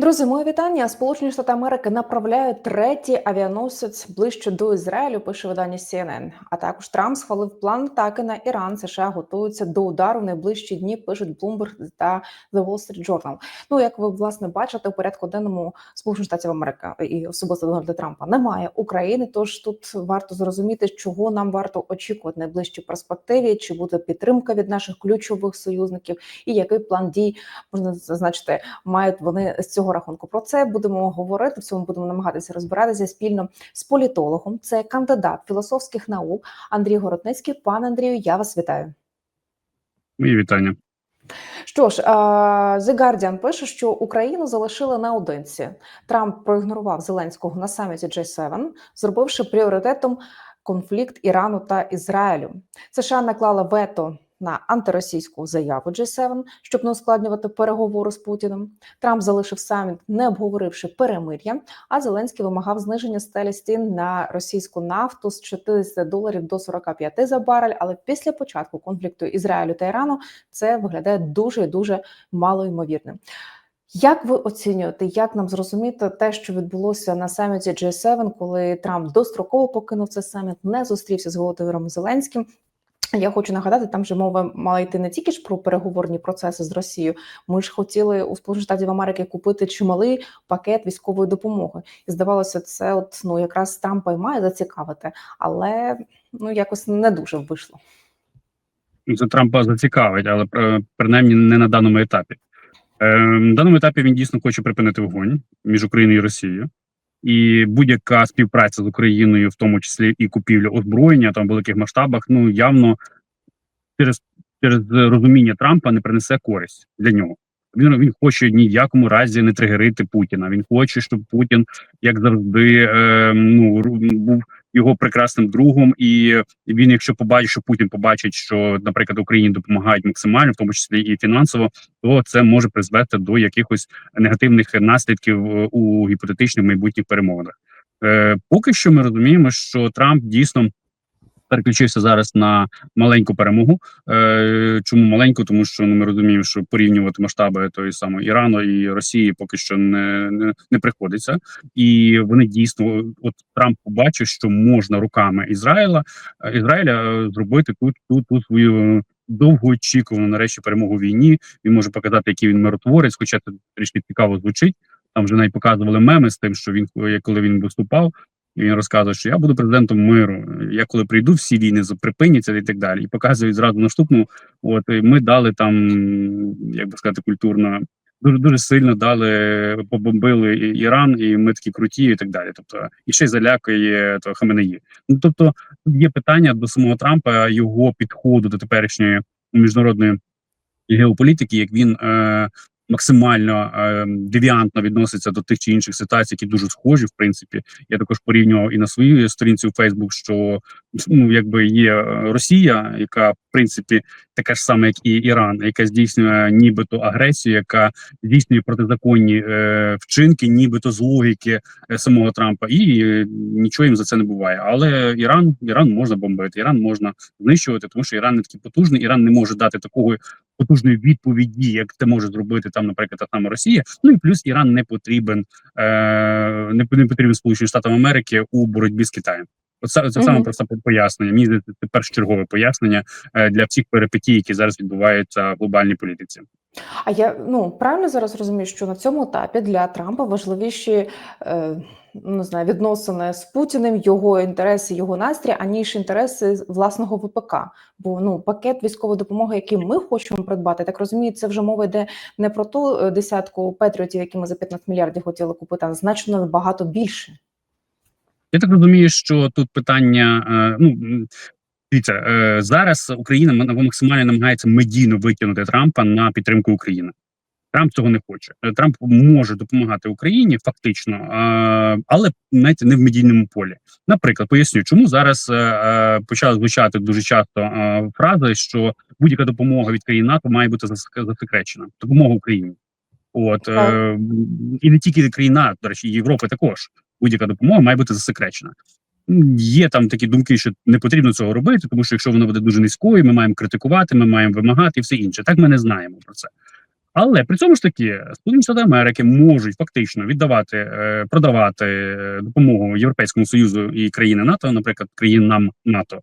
Друзі, моє вітання. Сполучені Штати Америки направляють третій авіаносець ближче до Ізраїлю. Пише видання CNN. А також Трамп схвалив план атаки на Іран. США готуються до удару в найближчі дні. Пишуть Bloomberg та The Wall Street Journal. Ну як ви власне бачите, у порядку денному Сполучених Штатів Америки і особисто Дональда Трампа немає України. Тож тут варто зрозуміти, чого нам варто очікувати в найближчій перспективі, чи буде підтримка від наших ключових союзників, і який план дій можна зазначити, мають вони з цього рахунку. Про це будемо говорити. В цьому будемо намагатися розбиратися спільно з політологом. Це кандидат філософських наук Андрій Городницький. Пане Андрію, я вас вітаю. Мої вітання. Що ж, The Guardian пише, що Україну залишили наодинці. Трамп проігнорував Зеленського на саміті G7, зробивши пріоритетом конфлікт Ірану та Ізраїлю. США наклала вето на антиросійську заяву G7, щоб не ускладнювати переговори з Путіним. Трамп залишив саміт, не обговоривши перемир'я. А Зеленський вимагав зниження стелі стін на російську нафту з 40 доларів до 45 за барель. Але після початку конфлікту Ізраїлю та Ірану це виглядає дуже дуже малоймовірним. Як ви оцінюєте, як нам зрозуміти те, що відбулося на саміті G7, коли Трамп достроково покинув цей саміт, не зустрівся з Володимиром Зеленським? Я хочу нагадати, там же мова мала йти не тільки ж про переговорні процеси з Росією. Ми ж хотіли у Сполучених Штатів Америки купити чималий пакет військової допомоги, і здавалося, це от ну якраз Трампа й має зацікавити, але ну якось не дуже вийшло. Це Трампа зацікавить, але принаймні не на даному етапі. Е, на даному етапі він дійсно хоче припинити вогонь між Україною і Росією. І будь-яка співпраця з Україною, в тому числі і купівля озброєння там в великих масштабах, ну явно через через розуміння Трампа не принесе користь для нього. Він він хоче ні в якому разі не тригерити Путіна. Він хоче, щоб Путін, як завжди, е, ну був його прекрасним другом. І він, якщо побачить, що Путін побачить, що, наприклад, Україні допомагають максимально, в тому числі і фінансово, то це може призвести до якихось негативних наслідків е, у гіпотетичних майбутніх перемовинах. Е, Поки що ми розуміємо, що Трамп дійсно переключився зараз на маленьку перемогу. Е, Чому маленьку? Тому що ну, ми розуміємо, що порівнювати масштаби тої самої Ірану і Росії поки що не не, не приходиться, і вони дійсно от Трамп побачив, що можна руками Ізраїля Ізраїля зробити тут ту, ту свою. Довгоочікувану нарешті перемогу в війні. Він може показати, який він миротворець, хоча це трішки цікаво звучить. Там вже навіть показували меми з тим, що він коли він виступав, він розказує, що я буду президентом миру. Я коли прийду, всі війни припиняться і так далі. І показують зразу наступну. От ми дали там, як би сказати, культурно. Дуже дуже сильно дали, побомбили Іран, і ми такі круті, і так далі. Тобто, і ще й залякає то Хаменеї. Ну тобто, є питання до самого Трампа, його підходу до теперішньої міжнародної геополітики, як він е, максимально е, девіантно відноситься до тих чи інших ситуацій, які дуже схожі. В принципі, я також порівнював і на своїй сторінці у Фейсбук, що ну якби є Росія, яка в принципі така ж сама, як і Іран, яка здійснює нібито агресію, яка здійснює протизаконні е, вчинки, нібито з логіки е, самого Трампа, і е, нічого їм за це не буває. Але Іран Іран можна бомбити, Іран можна знищувати, тому що Іран не такий потужний, Іран не може дати такої потужної відповіді, як це може зробити там, наприклад, та сама Росія. Ну і плюс Іран не потрібен е, не, потрібен Сполученим Штатам Америки у боротьбі з Китаєм. Оце це саме просто пояснення. Мені здається, це першочергове пояснення е, для всіх перипетій, які зараз відбуваються в глобальній політиці. А я ну правильно зараз розумію, що на цьому етапі для Трампа важливіші е, не знаю, відносини з Путіним, його інтереси, його настрій, аніж інтереси власного ВПК. Бо ну пакет військової допомоги, який ми хочемо придбати, так розумію, це вже мова йде не про ту е, десятку патріотів, які ми за 15 мільярдів хотіли купити, а значно набагато більше. Я так розумію, що тут питання е, ну. Дивіться, е, зараз Україна максимально намагається медійно витягнути Трампа на підтримку України. Трамп цього не хоче. Е, Трамп може допомагати Україні фактично, але навіть не в медійному полі. Наприклад, поясню, чому зараз почали звучати дуже часто фрази, що будь-яка допомога від країн НАТО має бути засекречена. Допомога Україні, от і не тільки від країн НАТО, до речі, Європи також будь-яка допомога має бути засекречена. Є там такі думки, що не потрібно цього робити, тому що якщо вона буде дуже низькою, ми маємо критикувати, ми маємо вимагати і все інше. Так ми не знаємо про це. Але при цьому ж таки Сполучені Штати Америки можуть фактично віддавати, е, продавати е, допомогу Європейському Союзу і країни НАТО, наприклад, країнам НАТО,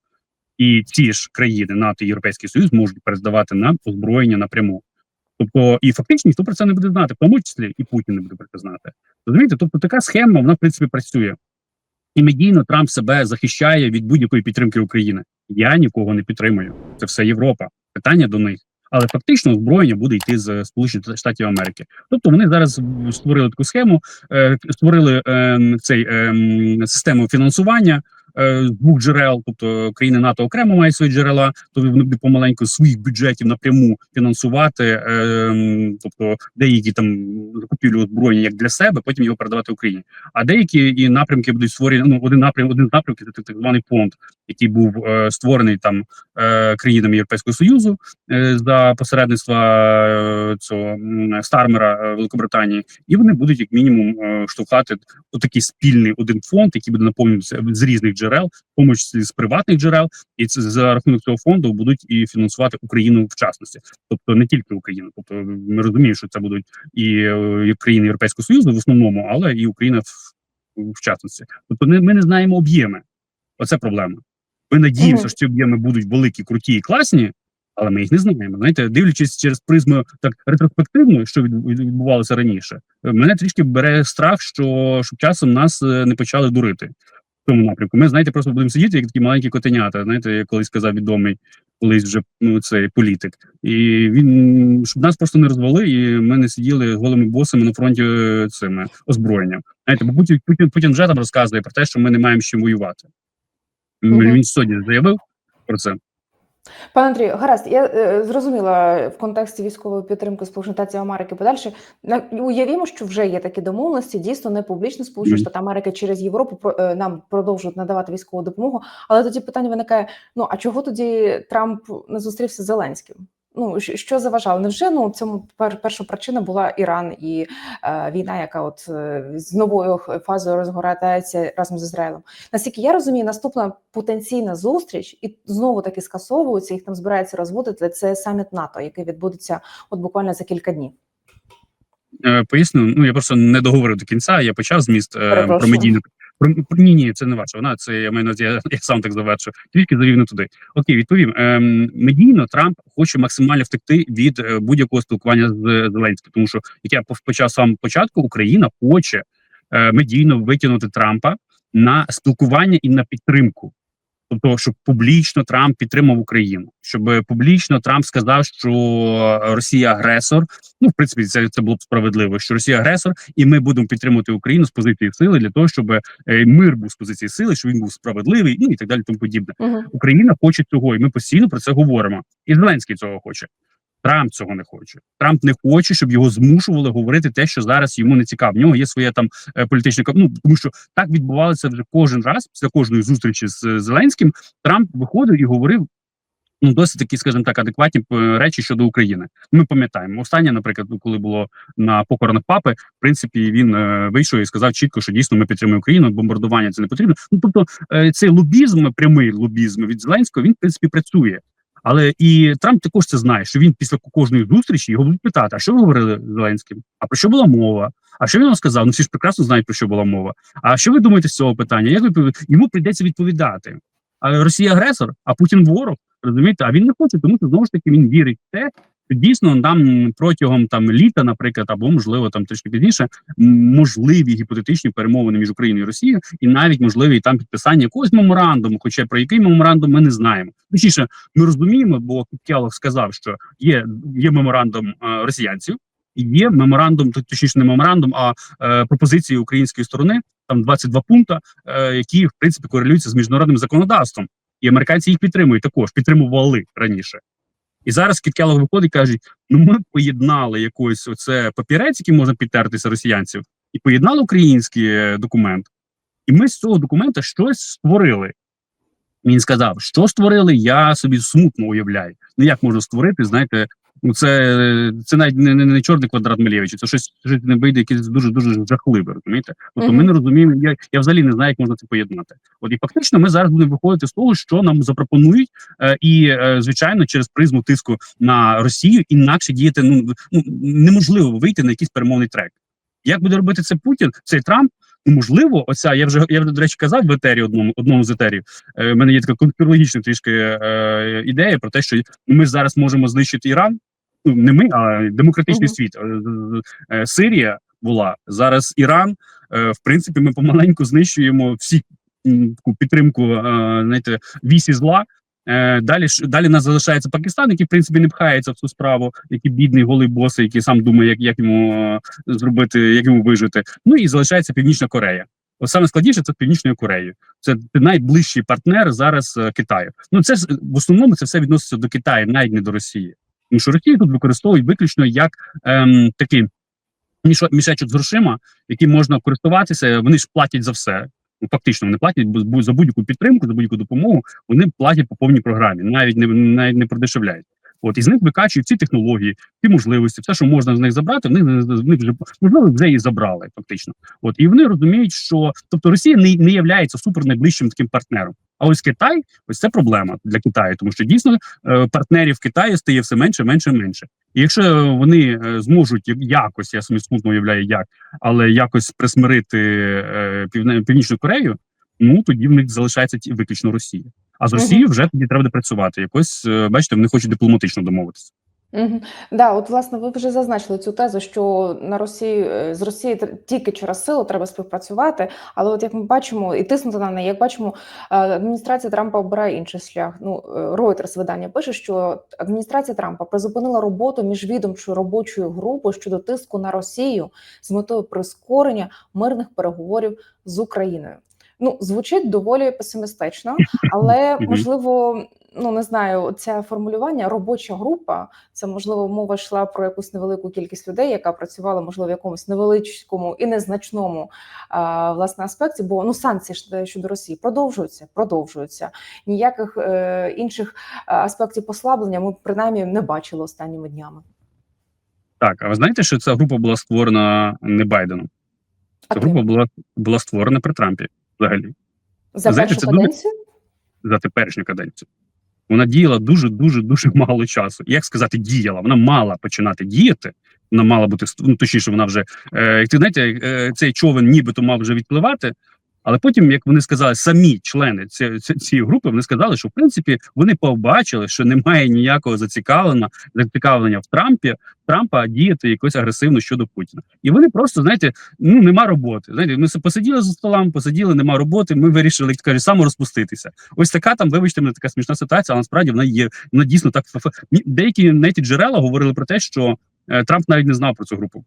і ті ж країни НАТО і Європейський Союз можуть передавати нам озброєння напряму. Тобто, і фактично ніхто про це не буде знати, в тому числі і Путін не буде про це знати. Розумієте? Тобто така схема, вона в принципі працює. І медійно Трамп себе захищає від будь-якої підтримки України. Я нікого не підтримую. Це все Європа. Питання до них. Але фактично озброєння буде йти з Сполучених Штатів Америки. Тобто вони зараз створили таку схему, е, створили е, цей е, систему фінансування з двох джерел. Тобто країни НАТО окремо мають свої джерела, то вони будуть помаленьку своїх бюджетів напряму фінансувати, е, тобто деякі там закупівлю озброєння як для себе, потім його передавати Україні. А деякі і напрямки будуть створені. Ну один напрям, один з напрямків це так званий фонд, який був е, створений там е, країнами Європейського союзу е, за посередництва е, цього Стармера е, Великобританії, і вони будуть як мінімум е, штовхати отакий спільний один фонд, який буде наповнюватися з різних джерел, в тому числі з приватних джерел, і це за рахунок цього фонду будуть і фінансувати Україну в частності, тобто не тільки Україну. Тобто ми розуміємо, що це будуть і, е, країни Європейського союзу в основному, але і Україна в, в частності. Тобто, не, ми не знаємо об'єми. Оце проблема. Ми надіємося, Мгм. що ці об'єми будуть великі, круті і класні, але ми їх не знаємо. Знаєте, дивлячись через призму так ретроспективно, що від- від- відбувалося раніше, мене трішки бере страх, що щоб часом нас е, не почали дурити в цьому напрямку. Ми знаєте, просто будемо сидіти, як такі маленькі котенята. Знаєте, як колись сказав відомий колись вже ну, цей політик, і він щоб нас просто не розвели, і ми не сиділи голими босами на фронті е, цими озброєнням. Знаєте, бо Путін, Путін, Путін вже там розказує про те, що ми не маємо з чим воювати. Угу. Він сьогодні заявив про це. Пане Андрію, гаразд, я е, зрозуміла в контексті військової підтримки Сполучених Штатів Америки. Подальше На- уявімо, що вже є такі домовленості. Дійсно, не публічно Сполучені Штати Америки через Європу про- е, нам продовжують надавати військову допомогу. Але тоді питання виникає: ну а чого тоді Трамп не зустрівся з Зеленським? Ну що заважало? Невже ну цьому пер, перша причина була Іран і е, війна, яка от е, з новою фазою розгортається разом з Ізраїлем? Наскільки я розумію, наступна потенційна зустріч, і знову таки скасовується, їх там збираються розводити. Це саміт НАТО, який відбудеться от буквально за кілька днів. Е, Поясню, ну я просто не договорив до кінця. Я почав зміст е, про Перепрошую. Про, про ні, ні, це не ваше. Вона це я маю я, я сам так завершу. Тільки зарівно туди. Окей, відповім. Ем, медійно Трамп хоче максимально втекти від е, будь-якого спілкування з Зеленським, тому що як я почав сам початку, Україна хоче е, медійно витягнути Трампа на спілкування і на підтримку. Тобто, щоб публічно Трамп підтримав Україну, щоб е, публічно Трамп сказав, що Росія агресор. Ну, в принципі, це, це було б справедливо, що Росія агресор, і ми будемо підтримувати Україну з позиції сили для того, щоб е, мир був з позиції сили, щоб він був справедливий, ну і так далі, тому подібне. Угу. Україна хоче цього, і ми постійно про це говоримо. І Зеленський цього хоче. Трамп цього не хоче. Трамп не хоче, щоб його змушували говорити те, що зараз йому не цікаво. В нього є своє там е, політичне ну, тому що так відбувалося вже кожен раз після кожної зустрічі з е, Зеленським. Трамп виходив і говорив. Ну, досить такі, скажімо так, адекватні е, речі щодо України. Ми пам'ятаємо останнє, наприклад, ну, коли було на похоронах папи, в принципі, він е, вийшов і сказав чітко, що дійсно ми підтримуємо Україну, бомбардування це не потрібно. Ну тобто, е, цей лобізм, прямий лобізм від Зеленського, він в принципі працює. Але і Трамп також це знає, що він після кожної зустрічі його будуть питати: а що ви говорили з Зеленським? А про що була мова? А що він вам сказав? Ну всі ж прекрасно знають про що була мова. А що ви думаєте з цього питання? Як ви йому прийдеться відповідати? А Росія агресор, а Путін ворог. Розумієте? А він не хоче, тому що знову ж таки він вірить в те, дійсно нам протягом там літа, наприклад, або можливо там трішки пізніше, можливі гіпотетичні перемовини між Україною і Росією, і навіть можливі там підписання якогось меморандуму, хоча про який меморандум ми не знаємо. Точніше, ми розуміємо, бо Келлог сказав, що є, є меморандум е, росіянців, є меморандум, точніше, не меморандум, а е, пропозиції української сторони. Там 22 пункти, е, які в принципі корелюються з міжнародним законодавством, і американці їх підтримують також, підтримували раніше. І зараз Кіт виходить і каже: ну ми поєднали якийсь оце папірець, який можна підтертися росіянців, і поєднали український е, документ. І ми з цього документа щось створили. Він сказав, що створили, я собі смутно уявляю. Ну як можна створити, знаєте, це, це навіть не, не, не чорний квадрат Малєвича, це щось, щось не вийде, якесь дуже дуже жахливе, розумієте? Тобто ми не розуміємо, я, я взагалі не знаю, як можна це поєднати. От і фактично ми зараз будемо виходити з того, що нам запропонують, е, і е, звичайно, через призму тиску на Росію інакше діяти ну, ну неможливо вийти на якийсь перемовний трек. Як буде робити це Путін, цей Трамп? Можливо, оця я вже я вже до речі казав в етері одному одному з етерів. Е, в мене є така конспірологічна трішки е, ідея про те, що ми зараз можемо знищити Іран. Ну не ми, а демократичний Мгм. світ. Е, е, е, Сирія була зараз Іран. Е, в принципі, ми помаленьку знищуємо всі м, таку підтримку е, знаєте, вісі зла. Е, далі ж далі нас залишається Пакистан, який в принципі не пхається в цю справу, який бідний голий бос, який сам думає, як, як йому е, зробити, як йому вижити. Ну і залишається Північна Корея. Ось саме складніше це Північною Кореєю. Це найближчий партнер зараз е, Китаю. Ну це в основному це все відноситься до Китаю, навіть не до Росії. Тому що Росію тут використовують виключно як ем, такий мішечок з грошима, яким можна користуватися. Вони ж платять за все. Фактично, вони платять за будь-яку підтримку, за будь-яку допомогу. Вони платять по повній програмі, навіть не навіть не продешевляють. От і з них викачують ці технології, ці можливості, все, що можна з них забрати, вони в них вже можливо вже і забрали. Фактично, от і вони розуміють, що тобто Росія не, не є супер найближчим таким партнером. А ось Китай, ось це проблема для Китаю, тому що дійсно е, партнерів Китаю стає все менше, менше, менше. І якщо вони е, зможуть якось, я собі смутно уявляю, як, але якось присмирити е, Північну Корею, ну тоді в них залишається виключно Росія. А з Росією вже тоді треба працювати. Якось е, бачите, вони хочуть дипломатично домовитися. Угу. Да, от власне ви вже зазначили цю тезу, що на Росії е, з Росією тільки через силу треба співпрацювати. Але от як ми бачимо, і тиснути на неї, як бачимо, е, адміністрація Трампа обирає інший шлях. Ну е, Reuters видання пише, що адміністрація Трампа призупинила роботу міжвідомчою робочою групою щодо тиску на Росію з метою прискорення мирних переговорів з Україною. Ну звучить доволі песимістично, але можливо, ну не знаю, це формулювання робоча група. Це можливо мова йшла про якусь невелику кількість людей, яка працювала можливо в якомусь невеличкому і незначному а, власне аспекті. Бо ну санкції щодо Росії продовжуються, продовжуються. Ніяких е, інших е, аспектів послаблення ми принаймні не бачили останніми днями. Так, а ви знаєте, що ця група була створена не Байденом? Ця ким? група була була створена при Трампі взагалі за знаєте, першу це дуже- каденцію? за теперішню каденцію. Вона діяла дуже дуже дуже мало часу. Як сказати, діяла? Вона мала починати діяти. Вона мала бути ну, точніше, вона вже е, ти знаєте, е, цей човен нібито мав вже відпливати. Але потім, як вони сказали, самі члени ці- ці- цієї групи, вони сказали, що в принципі вони побачили, що немає ніякого зацікавлення зацікавлення в Трампі Трампа діяти якось агресивно щодо Путіна. І вони просто знаєте, ну нема роботи. Знаєте, ми посиділи за столами, посиділи, нема роботи. Ми вирішили, як кажуть, саморозпуститися. Ось така там, вибачте, мене така смішна ситуація, але насправді вона є. Вона дійсно так деякі навіть джерела говорили про те, що е, Трамп навіть не знав про цю групу.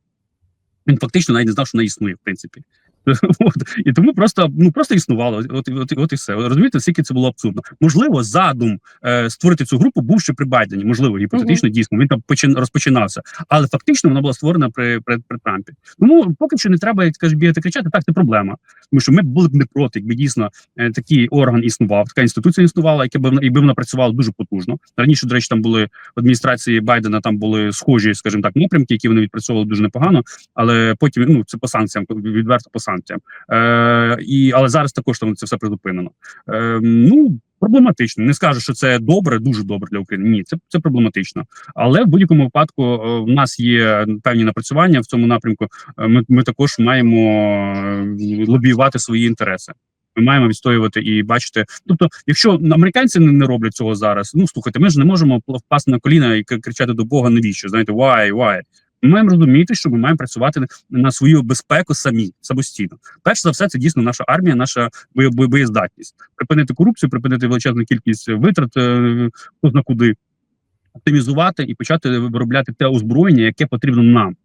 Він фактично навіть не знав, що вона існує, в принципі. От. І тому просто ну просто існувало. От, от, от і все. Розумієте, скільки це було абсурдно. Можливо, задум е, створити цю групу був ще при Байдені. Можливо, гіпотетично, дійсно він там почин, розпочинався, але фактично вона була створена при, при, при Трампі. Тому поки що не треба, як кажеш, бігати кричати. Так, це проблема. Тому що ми були б не проти, якби дійсно е, такий орган існував, така інституція існувала, яка б і би вона працювала дуже потужно. Раніше, до речі, там були в адміністрації Байдена, там були схожі, скажімо так, напрямки, які вони відпрацьовували дуже непогано. Але потім ну це по санкціям, відверто по санкціям. Е, і але зараз також там це все призупинено. Е, ну проблематично. Не скажу, що це добре, дуже добре для України. Ні, це це проблематично. Але в будь-якому випадку е, в нас є певні напрацювання в цьому напрямку. Е, Ми, ми також маємо е, лобіювати свої інтереси. Ми маємо відстоювати і бачити. Тобто, якщо американці не роблять цього зараз, ну слухайте, ми ж не можемо впасти на коліна і кричати до Бога, навіщо? Знаєте, why, why? Ми маємо розуміти, що ми маємо працювати на свою безпеку самі самостійно. Перш за все, це дійсно наша армія, наша бо- бо- боєздатність. Припинити корупцію, припинити величезну кількість витрат, е, хто зна куди, оптимізувати і почати виробляти те озброєння, яке потрібно нам.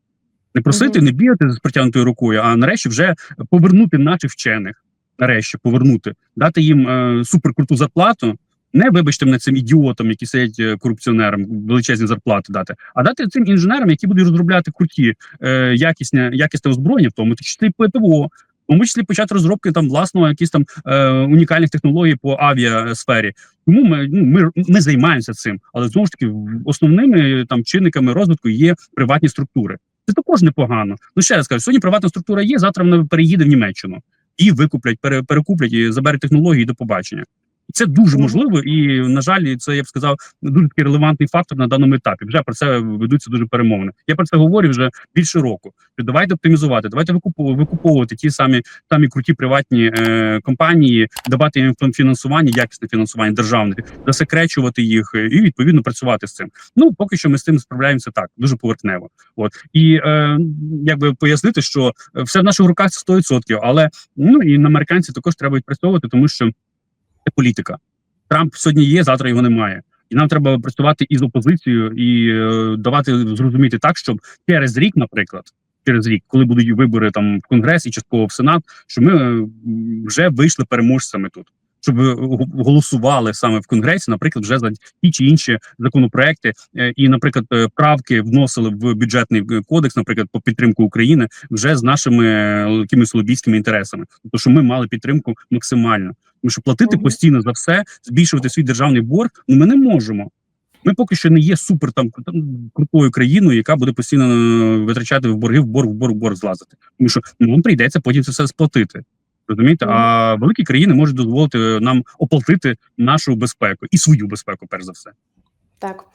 Не просити, не бігати з протягнутою рукою, а нарешті вже повернути наших вчених. Нарешті повернути, дати їм е, суперкруту зарплату. Не вибачте мене цим ідіотам, які сидять е, корупціонерам, величезні зарплати дати, а дати цим інженерам, які будуть розробляти круті, е, якісне, якісне озброєння, в тому числі ПТВО, в тому числі почати розробки там власного якісь там е, унікальних технологій по авіасфері. Тому ми, ну, ми, ми займаємося цим, але знову ж таки основними там чинниками розвитку є приватні структури. Це також непогано. Ну ще раз кажу, сьогодні приватна структура є, завтра вона переїде в Німеччину і викуплять, пере, перекуплять і заберуть технології до побачення. Це дуже можливо, і на жаль, це я б сказав дуже такий релевантний фактор на даному етапі. Вже про це ведуться дуже перемовини. Я про це говорю вже більше року. Що давайте оптимізувати, давайте викуповувати, викуповувати ті самі самі круті приватні е, компанії, давати їм фінансування, якісне фінансування державне, засекречувати їх і відповідно працювати з цим. Ну поки що ми з цим справляємося так, дуже поверхнево. От і е, якби пояснити, що все в наших руках це 100%, але ну і на американці також треба відпрацьовувати, тому що це політика. Трамп сьогодні є, завтра його немає. І нам треба працювати із опозицією і е, давати зрозуміти так, щоб через рік, наприклад, через рік, коли будуть вибори там в конгрес і частково в сенат, що ми е, вже вийшли переможцями тут, щоб е, голосували саме в конгресі, наприклад, вже за ті чи інші законопроекти, е, і, наприклад, е, правки вносили в бюджетний кодекс, наприклад, по підтримку України, вже з нашими якимись лобійськими інтересами, тобто, що ми мали підтримку максимально. Тому що платити постійно за все, збільшувати свій державний борг, ну ми не можемо. Ми поки що не є супер там кру- крутою країною, яка буде постійно витрачати в борги, в борг, в борг, в борг злазити. Тому що ну, нам прийдеться потім це все сплатити. Розумієте? А великі країни можуть дозволити нам оплатити нашу безпеку і свою безпеку, перш за все. Так,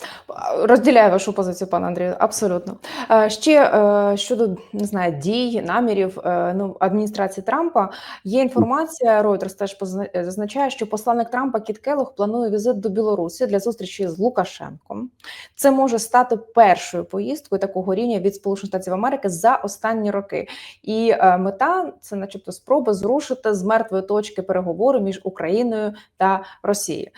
розділяю вашу позицію, пане Андрію, абсолютно. Е, Ще е, щодо не знаю, дій, намірів е, ну, адміністрації Трампа, є інформація, Reuters теж зазначає, що посланник Трампа Кіт Келлог планує візит до Білорусі для зустрічі з Лукашенком. Це може стати першою поїздкою такого рівня від Сполучених Штатів Америки за останні роки. І мета це, начебто, спроба зрушити з мертвої точки переговори між Україною та Росією.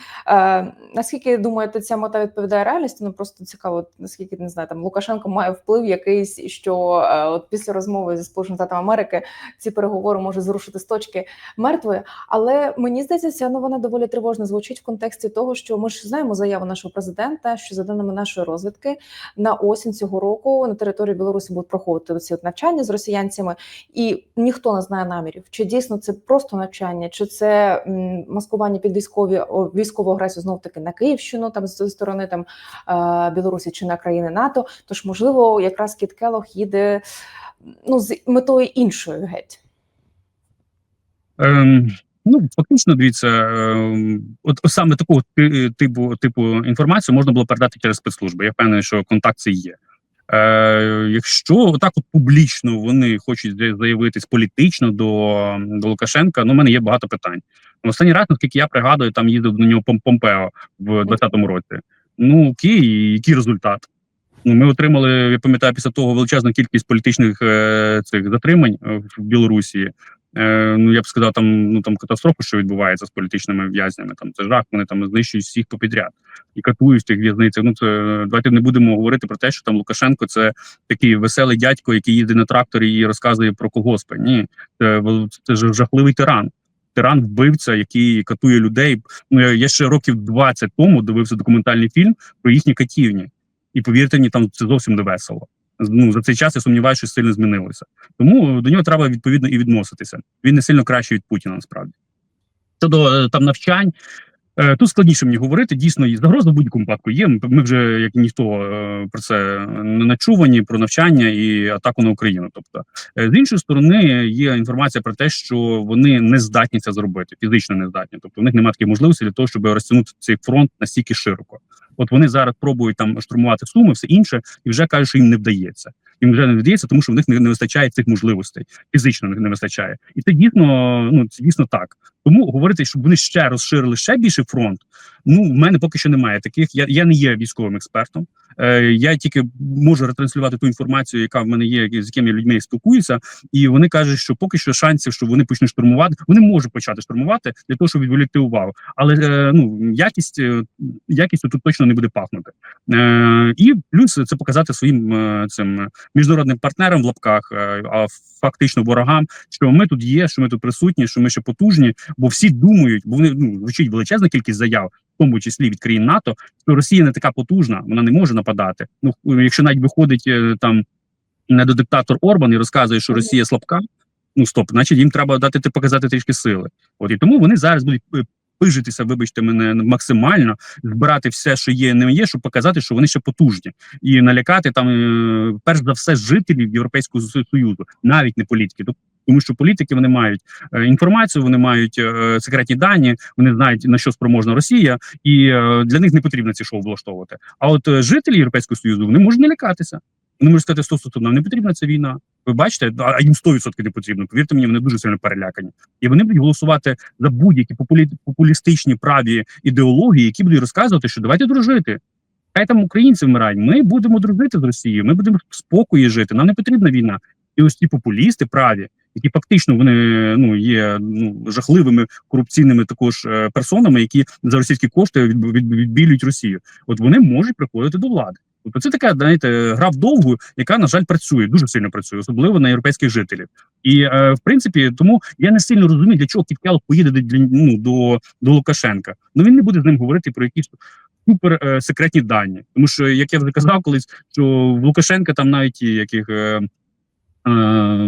Наскільки думаєте, ця мета відповідає реальності? Ну просто цікаво, наскільки не знаю, там Лукашенко має вплив якийсь, що е, от після розмови зі Сполученими Штатами Америки ці переговори може зрушити з точки мертвої. Але мені здається, ця новина доволі тривожно звучить в контексті того, що ми ж знаємо заяву нашого президента, що за даними нашої розвідки на осінь цього року на території Білорусі будуть проходити ці навчання з росіянцями, і ніхто не знає намірів, чи дійсно це просто навчання, чи це маскування під військові військову агресію знов таки на Київщину, там з сторони там е, Білорусі чи на країни НАТО. Тож, можливо, якраз Кіт Келох їде ну з метою іншою геть. Ем, ну, фактично, дивіться, ем, от саме такого типу, типу інформацію можна було передати через спецслужби. Я впевнений, що контакт це є. Е, якщо отак от публічно вони хочуть за- заявитись політично до, до Лукашенка, ну, в мене є багато питань. Останній раз, наскільки я пригадую, там їздив до нього Помпео в 2020 році. Ну, окей, який результат? Ну, ми отримали, я пам'ятаю, після того величезну кількість політичних е, цих затримань е, в Білорусі. Е, ну я б сказав, там ну там катастрофа, що відбувається з політичними в'язнями. Там це жах, вони там знищують всіх попідряд і катують тих в'язницях. Ну це давайте не будемо говорити про те, що там Лукашенко це такий веселий дядько, який їде на тракторі і розказує про когоспи. Ні, це, це жахливий тиран. Тиран вбивця, який катує людей. Ну я, ще років 20 тому дивився документальний фільм про їхні катівні. І повірте мені, там це зовсім не весело. Ну за цей час я сумніваюся, що сильно змінилося. Тому до нього треба відповідно і відноситися. Він не сильно кращий від Путіна, насправді. Щодо е, там навчань, е, тут складніше мені говорити. Дійсно, і загроза в будь-якому випадку є. Ми вже як ніхто е, про це не начувані, про навчання і атаку на Україну. Тобто, е, з іншої сторони, є інформація про те, що вони не здатні це зробити, фізично не здатні. Тобто, у них немає такої можливості для того, щоб розтягнути цей фронт настільки широко. От вони зараз пробують там штурмувати суми, все інше, і вже кажуть, що їм не вдається. Їм вже не вдається, тому що в них не, не вистачає цих можливостей. Фізично не вистачає, і це дійсно ну це дійсно так. Тому говорити, щоб вони ще розширили ще більше фронт. Ну в мене поки що немає таких. Я, я не є військовим експертом. Е, я тільки можу ретранслювати ту інформацію, яка в мене є, з якими людьми я спілкуюся, і вони кажуть, що поки що шансів, що вони почнуть штурмувати, вони можуть почати штурмувати для того, щоб відволікти увагу. Але е, ну якість е, якістю тут точно не буде пахнути. І плюс це показати своїм цим міжнародним партнерам в лапках, а фактично ворогам, що ми тут є, що ми тут присутні, що ми ще потужні, бо всі думають, бо вони ну звучить величезна кількість заяв, в тому числі від країн НАТО, що Росія не така потужна, вона не може нападати. Ну якщо навіть виходить е, там недодиктатор Орбан і розказує, що Росія слабка. Ну стоп, значить їм треба дати ти показати трішки сили. От і тому вони зараз будуть е, пижитися, вибачте мене максимально, збирати все, що є, не є, щоб показати, що вони ще потужні, і налякати там е, перш за все жителів Європейського Союзу, навіть не політики. Тому що політики вони мають е, інформацію, вони мають е, секретні дані, вони знають на що спроможна Росія, і е, для них не потрібно ці шоу влаштовувати. А от жителі Європейського Союзу вони можуть не лякатися. Вони можуть сказати, стоп, нам не потрібна ця війна. Ви бачите, а їм 100% не потрібно. Повірте мені, вони дуже сильно перелякані. І вони будуть голосувати за будь-які популі... популістичні праві ідеології, які будуть розказувати, що давайте дружити. Хай там українці вмирають. Ми будемо дружити з Росією. Ми будемо в спокої жити. Нам не потрібна війна. І ось ті популісти праві, які фактично вони ну є ну жахливими корупційними також е, персонами, які за російські кошти від, від, відбілюють Росію. От вони можуть приходити до влади. Тобто це така, знаєте, гра в довгу, яка на жаль працює, дуже сильно працює, особливо на європейських жителів. І е, в принципі, тому я не сильно розумію, для чого Кіткел поїде до, ну, до, до Лукашенка. Ну він не буде з ним говорити про якісь супер е, секретні дані. Тому що, як я вже казав колись, що в Лукашенка там навіть яких. Е,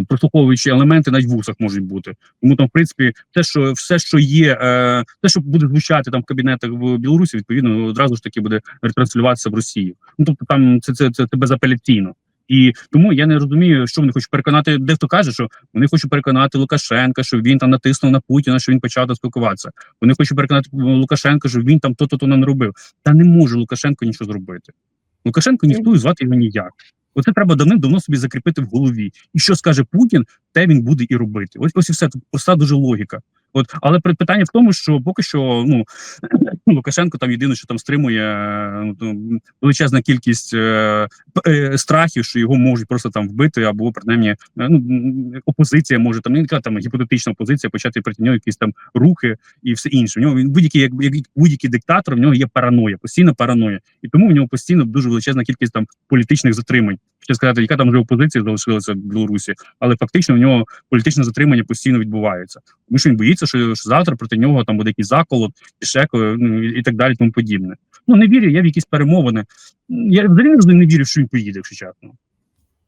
Прослуховуючі елементи навіть вусах можуть бути, тому там, в принципі, те, що все, що є, е, те, що буде звучати там в кабінетах в Білорусі, відповідно одразу ж таки буде ретранслюватися в Росію. Ну тобто, там це це, це, це безапеляційно. І тому я не розумію, що вони хочуть переконати. Дехто каже, що вони хочуть переконати Лукашенка, що він там натиснув на Путіна, що він почав там спілкуватися. Вони хочуть переконати Лукашенка, що він там то-то то не робив. Та не може Лукашенко нічого зробити. Лукашенко ніхто і звати його ніяк. Оце треба давним-давно собі закріпити в голові. І що скаже Путін, те він буде і робити. Ось ось і все тут проста дуже логіка. От, але питання в тому, що поки що ну Лукашенко там єдине, що там стримує ну, величезна кількість е, е, страхів, що його можуть просто там вбити, або принаймні е, ну опозиція може там не там гіпотетична опозиція почати проти нього якісь там рухи і все інше. В нього він будь-який як, як будь-який диктатор, в нього є параноя, постійна параноя, і тому в нього постійно дуже величезна кількість там політичних затримань. Що сказати, яка там вже опозиція залишилася в Білорусі, але фактично в нього політичне затримання постійно відбувається. Тому що він боїться, що, що завтра проти нього там буде якийсь заколот, і ще ко- ну, і так далі, тому подібне. Ну не вірю, я в якісь перемовини. Я взагалі не вірю, що він поїде, якщо чесно.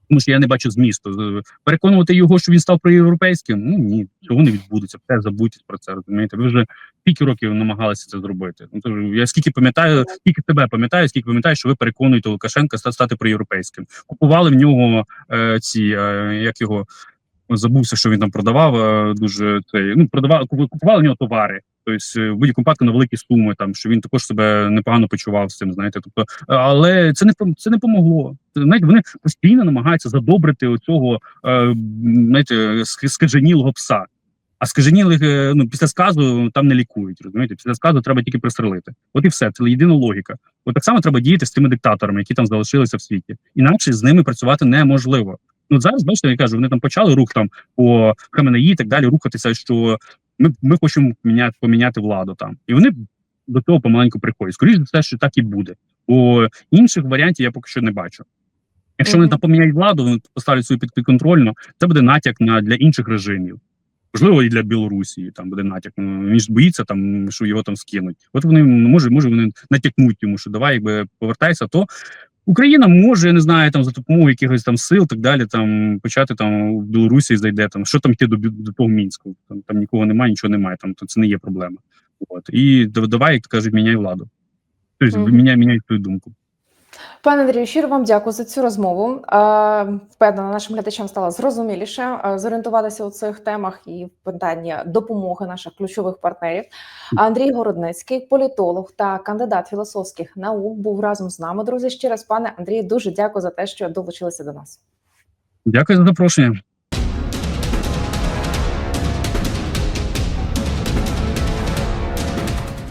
Тому що я не бачу змісту. Переконувати його, що він став проєвропейським. Ну ні, цього не відбудеться. Все забудьте про це. Розумієте? Ви вже скільки років намагалися це зробити. Ну то я скільки пам'ятаю, скільки тебе пам'ятаю, скільки пам'ятаю, що ви переконуєте Лукашенка ста- стати проєвропейським. Купували в нього е, ці е, як його забувся, що він там продавав. Е, дуже цей ну продавав купували в нього товари. Тобто е, в будь-якому випадку на великі суми, там що він також себе непогано почував з цим. Знаєте, тобто, е, але це не це не помогло. Знаєте, вони постійно намагаються задобрити оцього е, знаєте, скаженілого пса. А скаженілих ну після сказу там не лікують. Розумієте, після сказу треба тільки пристрелити. От і все, це єдина логіка. От так само треба діяти з тими диктаторами, які там залишилися в світі. Інакше з ними працювати неможливо. Ну зараз бачите, я кажу, вони там почали рух там по Хаменеї і так далі, рухатися, що ми, ми хочемо міняти поміняти владу там, і вони до того помаленьку приходять. Скоріше за все, що так і буде. Бо інших варіантів я поки що не бачу. Якщо вони там поміняють владу, вони поставлять свою під підконтрольно, це буде натяк на для інших режимів. Можливо, і для Білорусі там буде натяк. Ну, Він ж боїться там, що його там скинуть. От вони може, може вони натякнуть йому, що давай, якби повертайся, то Україна може, я не знаю, там за допомогою якихось там сил, так далі, там почати там в Білорусі зайде там, що там йти до, до того мінську. Там там нікого немає, нічого немає. Там то це не є проблема. От і давай, як кажуть, міняй владу. Тобто Мгм. міняй, міняй твою думку. Пане Андрію, щиро вам дякую за цю розмову. Впевнена, нашим глядачам стало зрозуміліше зорієнтуватися у цих темах і питання допомоги наших ключових партнерів. Андрій Городницький, політолог та кандидат філософських наук, був разом з нами. Друзі, ще раз, пане Андрію, дуже дякую за те, що долучилися до нас. Дякую за запрошення.